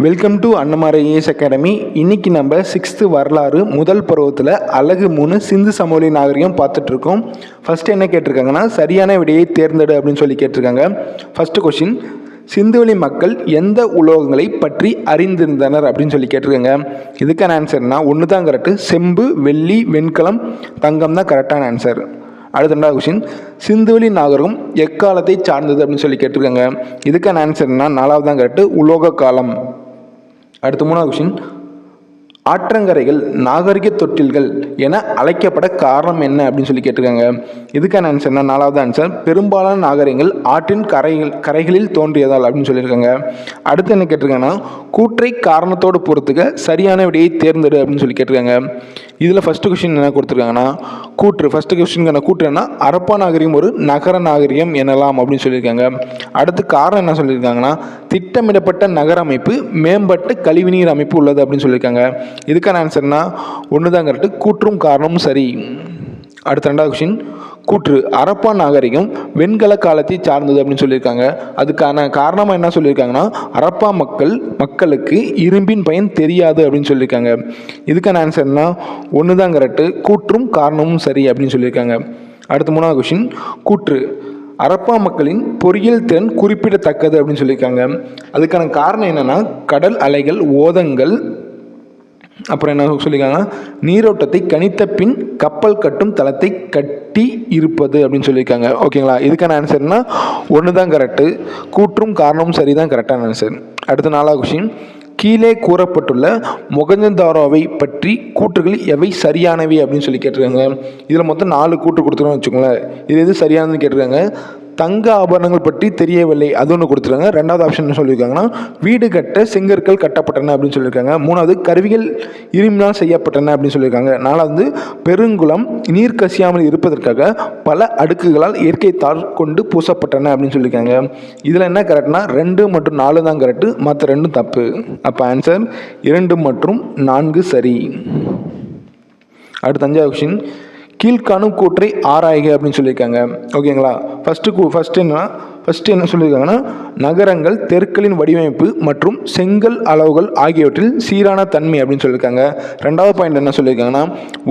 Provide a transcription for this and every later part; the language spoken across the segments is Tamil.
வெல்கம் டு அன்னமாரேஇஎஸ் அகாடமி இன்னைக்கு நம்ம சிக்ஸ்த்து வரலாறு முதல் பருவத்தில் அழகு மூணு சிந்து சமவெளி நாகரிகம் பார்த்துட்ருக்கோம். ஃபஸ்ட்டு என்ன கேட்டிருக்காங்கன்னா சரியான விடையை தேர்ந்தெடு அப்படின்னு சொல்லி கேட்டிருக்காங்க. ஃபஸ்ட்டு கொஷின் சிந்துவெளி மக்கள் எந்த உலோகங்களை பற்றி அறிந்திருந்தனர் அப்படின்னு சொல்லி கேட்டிருக்காங்க. இதுக்கான ஆன்சர்னா ஒன்று தான் கரெக்டு செம்பு வெள்ளி வெண்கலம் தங்கம் தான் கரெக்டான ஆன்சர் அடுத்த ரெண்டாவது கொஷின் சிந்துவெளி நாகரிகம் எக்காலத்தை சார்ந்தது அப்படின்னு சொல்லி கேட்டிருக்காங்க. இதுக்கான ஆன்சர்னா நாலாவது தான் கரெக்டு உலோக காலம். அடுத்து மூணாவது கொஷின் ஆற்றங்கரைகள் நாகரிக தொட்டில்கள் என அழைக்கப்பட காரணம் என்ன அப்படின்னு சொல்லி கேட்டிருக்காங்க. இதுக்கான ஆன்சர்னா நாலாவது ஆன்சர் பெரும்பாலான நாகரிகங்கள் ஆற்றின் கரைகள் கரைகளில் தோன்றியதால் அப்படின்னு சொல்லியிருக்காங்க. அடுத்து என்ன கேட்டிருக்காங்கன்னா கூற்றை காரணத்தோடு பொறுத்துக்க சரியான விடையை தேர்ந்தெடு அப்படின்னு சொல்லி கேட்டிருக்காங்க. இதில் ஃபஸ்ட்டு கொஷின் என்ன கொடுத்துருக்காங்கன்னா கூற்று. ஃபஸ்ட்டு கொஷினுக்கான கூற்று என்ன அரப்பா நாகரிகம் ஒரு நகர நாகரிகம் எனலாம் அப்படின்னு சொல்லியிருக்காங்க. அடுத்து காரணம் என்ன சொல்லியிருக்காங்கன்னா திட்டமிடப்பட்ட நகர அமைப்பு மேம்பட்ட கழிவுநீர் அமைப்பு உள்ளது அப்படின்னு சொல்லியிருக்காங்க. இதுக்கான ஆன்சர்னா ஒன்று தான் கரெக்டு கூற்றும் காரணமும் சரி. அடுத்த ரெண்டாவது கொஷின் கூற்று அரப்பா நாகரிகம் வெண்கல காலத்தை சார்ந்தது அப்படின்னு சொல்லியிருக்காங்க. அதுக்கான காரணமாக என்ன சொல்லியிருக்காங்கன்னா அரப்பா மக்கள் மக்களுக்கு இரும்பின் பயன் தெரியாது அப்படின்னு சொல்லியிருக்காங்க. இதுக்கான ஆன்சர்னா ஒன்று தான் கரெக்டு கூற்றும் காரணமும் சரி அப்படின்னு சொல்லியிருக்காங்க. அடுத்த மூணாவது கொஷின் கூற்று அரப்பா மக்களின் பொறியியல் திறன் குறிப்பிடத்தக்கது அப்படின்னு சொல்லியிருக்காங்க. அதுக்கான காரணம் என்னென்னா கடல் அலைகள் ஓதங்கள் அப்புறம் என்ன சொல்லியிருக்காங்கன்னா நீரோட்டத்தை கணித்த பின் கப்பல் கட்டும் தளத்தை கட்டி இருப்பது அப்படின்னு சொல்லியிருக்காங்க. ஓகேங்களா? இதுக்கான ஆன்சர்னா ஒன்று தான் கரெக்டு கூற்றும் காரணமும் சரி தான் கரெக்டான ஆன்சர் அடுத்த நாலாவது கொஷின் கீழே கூறப்பட்டுள்ள மொகஞ்சந்தாரோவை பற்றி கூற்றுகள் எவை சரியானவை அப்படின்னு சொல்லி கேட்டிருக்காங்க. இதில் மொத்தம் நாலு கூற்று கொடுத்துருவோம்னு வச்சுக்கோங்களேன். இது எது சரியானதுன்னு கேட்டிருக்காங்க? தங்க ஆபரணங்கள் பற்றி தெரியவில்லை. அது ஒன்று கொடுத்துருக்காங்க. ரெண்டாவது ஆப்ஷன் என்ன சொல்லியிருக்காங்கன்னா வீடு கட்ட செங்கற்கள் கட்டப்பட்டன அப்படின்னு சொல்லியிருக்காங்க. மூணாவது கருவிகள் இரும்பினால் செய்யப்பட்டன அப்படின்னு சொல்லியிருக்காங்க. நாலாவது பெருங்குளம் நீர் கசியாமல் இருப்பதற்காக பல அடுக்குகளால் இயற்கை தார் கொண்டு பூசப்பட்டன அப்படின்னு சொல்லியிருக்காங்க. இதில் என்ன கரெக்ட்னா ரெண்டு மற்றும் நாலு தான் கரெக்டு மற்ற ரெண்டும் தப்பு. அப்போ ஆன்சர் இரண்டு மற்றும் நான்கு சரி. அடுத்த அஞ்சாவது கொஷின் கீழ்காணும் கூற்றை ஆராய்க அப்படின்னு சொல்லியிருக்காங்க. ஓகேங்களா? ஃபஸ்ட்டு கூ ஃபஸ்ட்டு என்னன்னா ஃபஸ்ட்டு என்ன சொல்லியிருக்காங்கன்னா நகரங்கள் தெருக்களின் வடிவமைப்பு மற்றும் செங்கல் அளவுகள் ஆகியவற்றில் சீரான தன்மை அப்படின்னு சொல்லியிருக்காங்க. ரெண்டாவது பாயிண்ட் என்ன சொல்லியிருக்காங்கன்னா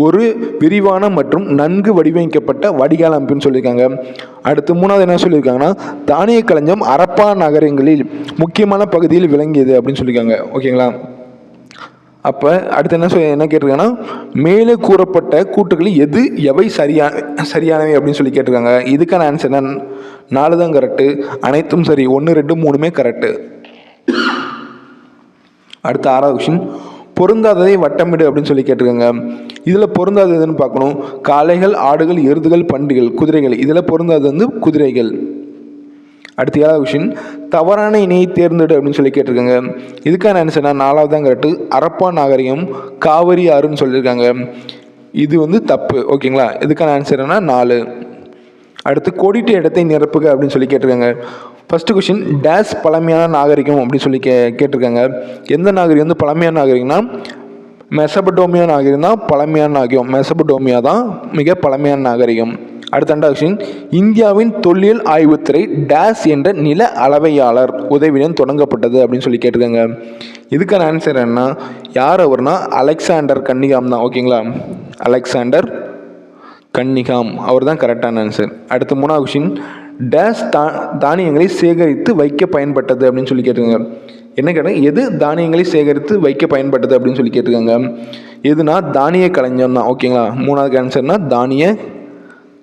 ஒரு விரிவான மற்றும் நன்கு வடிவமைக்கப்பட்ட வடிகால் அமைப்புன்னு சொல்லியிருக்காங்க. அடுத்து மூணாவது என்ன சொல்லியிருக்காங்கன்னா தானிய களஞ்சம் அரப்பா நகரங்களில் முக்கியமான பகுதியில் விளங்கியது அப்படின்னு சொல்லியிருக்காங்க. ஓகேங்களா? அப்போ அடுத்து என்ன சொல் என்ன கேட்டிருக்காங்கன்னா மேலே கூறப்பட்ட கூற்றுகளில் எது எவை சரியான சரியானவை அப்படின்னு சொல்லி கேட்டிருக்காங்க. இதுக்கான ஆன்சர் என்ன? நாலு தான் கரெக்டு அனைத்தும் சரி. ஒன்று ரெண்டு மூணுமே கரெக்டு அடுத்த ஆறாவது கொஷின் பொருந்தாததை வட்டமிடு அப்படின்னு சொல்லி கேட்டிருக்காங்க. இதில் பொருந்தாதது எதுன்னு பார்க்கணும். காளைகள் ஆடுகள் எருதுகள் பண்டிகள் குதிரைகள். இதில் பொருந்தாதது வந்து குதிரைகள். அடுத்து ஏழாவது கொஷின் தவறான இணையை தேர்ந்தெடு அப்படின்னு சொல்லி கேட்டிருக்காங்க. இதுக்கான ஆன்சர்னா நாலாவது தான் கரெக்டு அரப்பா நாகரிகம் காவிரி ஆறுன்னு சொல்லியிருக்காங்க. இது வந்து தப்பு. ஓகேங்களா இதுக்கான ஆன்சர் என்ன? நாலு. அடுத்து கோடிட்ட இடத்தை நிரப்புக அப்படின்னு சொல்லி கேட்டிருக்காங்க. ஃபஸ்ட்டு கொஷின் டேஸ் பழமையான நாகரிகம் அப்படின்னு சொல்லி கே கேட்டிருக்காங்க. எந்த நாகரிகம் வந்து பழமையான நாகரிகம்னா? மெசபடோமியா நாகரிகம் தான் பழமையான நாகரிகம். மெசபடோமியா தான் மிக பழமையான நாகரிகம். அடுத்த ரெண்டாவது கொஷின் இந்தியாவின் தொல்லியல் ஆய்வுத்துறை டேஸ் என்ற நில அளவையாளர் உதவியுடன் தொடங்கப்பட்டது அப்படின்னு சொல்லி கேட்டிருக்காங்க. இதுக்கான ஆன்சர் என்ன? யார் அவர்னா? அலெக்சாண்டர் கன்னிகாம் தான். ஓகேங்களா அலெக்சாண்டர் கன்னிகாம். அவர் தான் கரெக்டான ஆன்சர் அடுத்து மூணாவது கொஷின் டேஸ் தா தானியங்களை சேகரித்து வைக்க பயன்பட்டது அப்படின்னு சொல்லி கேட்டிருக்காங்க. என்ன கேட்டால் எது தானியங்களை சேகரித்து வைக்க பயன்பட்டது அப்படின்னு சொல்லி கேட்டிருக்காங்க. எதுனா தானிய களஞ்சியம் தான். ஓகேங்களா மூணாவது ஆன்சர்னா தானிய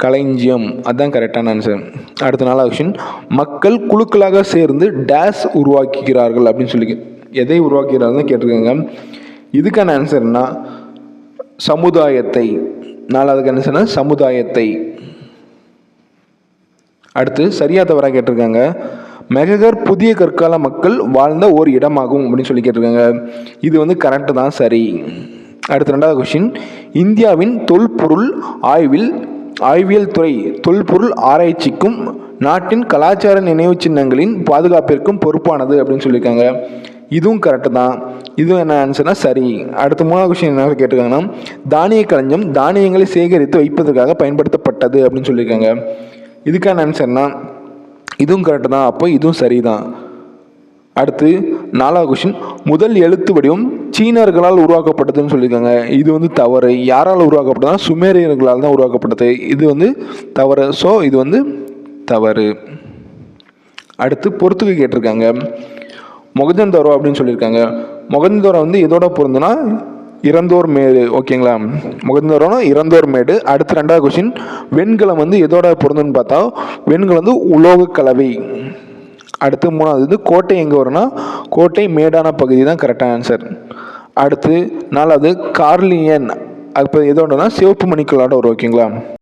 களஞ்சியம். அதுதான் கரெக்டான ஆன்சர் அடுத்த நாலாவது கொஷின் மக்கள் குழுக்களாக சேர்ந்து டேஸ் உருவாக்குகிறார்கள் அப்படின்னு சொல்லி எதை உருவாக்குகிறார்கள் கேட்டிருக்காங்க. இதுக்கான ஆன்சர்னா சமுதாயத்தை. நாலாவது ஆன்சர்னா சமுதாயத்தை. அடுத்து சரியா தவறாக கேட்டிருக்காங்க. மெககர் புதிய கற்கால மக்கள் வாழ்ந்த ஒரு இடமாகும் அப்படின்னு சொல்லி கேட்டிருக்காங்க. இது வந்து கரெக்டு தான் சரி. அடுத்த ரெண்டாவது கொஷின் இந்தியாவின் தொல்பொருள் ஆய்வில் ஆய்வியல் துறை தொல்பொருள் ஆராய்ச்சிக்கும் நாட்டின் கலாச்சார நினைவு சின்னங்களின் பாதுகாப்பிற்கும் பொறுப்பானது அப்படின்னு சொல்லியிருக்காங்க. இதுவும் கரெக்டு தான். இதுவும் என்ன ஆன்சர்னா சரி. அடுத்த மூணாவது விஷயம் என்ன கேட்டிருக்காங்கன்னா தானிய களஞ்சியம் தானியங்களை சேகரித்து வைப்பதற்காக பயன்படுத்தப்பட்டது அப்படின்னு சொல்லியிருக்காங்க. இதுக்கான ஆன்சர்னா இதுவும் கரெக்டு தான். அப்போ இதுவும் சரி தான் அடுத்து நாலாவது கொஷின் முதல் எழுத்து வடிவம் சீனர்களால் உருவாக்கப்பட்டதுன்னு சொல்லியிருக்காங்க. இது வந்து தவறு. யாரால் உருவாக்கப்பட்டதுனா சுமேரியர்களால் தான் உருவாக்கப்பட்டது. இது வந்து தவறு. ஸோ இது வந்து தவறு. அடுத்து பொறுத்துக்கு கேட்டிருக்காங்க. மொகஜந்தோரோ அப்படின்னு சொல்லியிருக்காங்க. மொகஜந்தோரோ வந்து எதோட பொருந்துனா இறந்தோர் மேடு. ஓகேங்களா? மொகஜந்தோரோனா இறந்தோர் மேடு. அடுத்து ரெண்டாவது கொஷின் வெண்கலம் வந்து எதோட பொருந்துன்னு பார்த்தா வெண்கலம் வந்து உலோக கலவை. அடுத்து மூணாவது வந்து கோட்டை எங்கே வரும்னா கோட்டை மேடான பகுதி தான் கரெக்டான ஆன்சர் அடுத்து நாலாவது கார்லியன். அப்போ ஒன்றுனா சிவப்பு மணிக்குள்ளாட வரும் ஓகேங்களா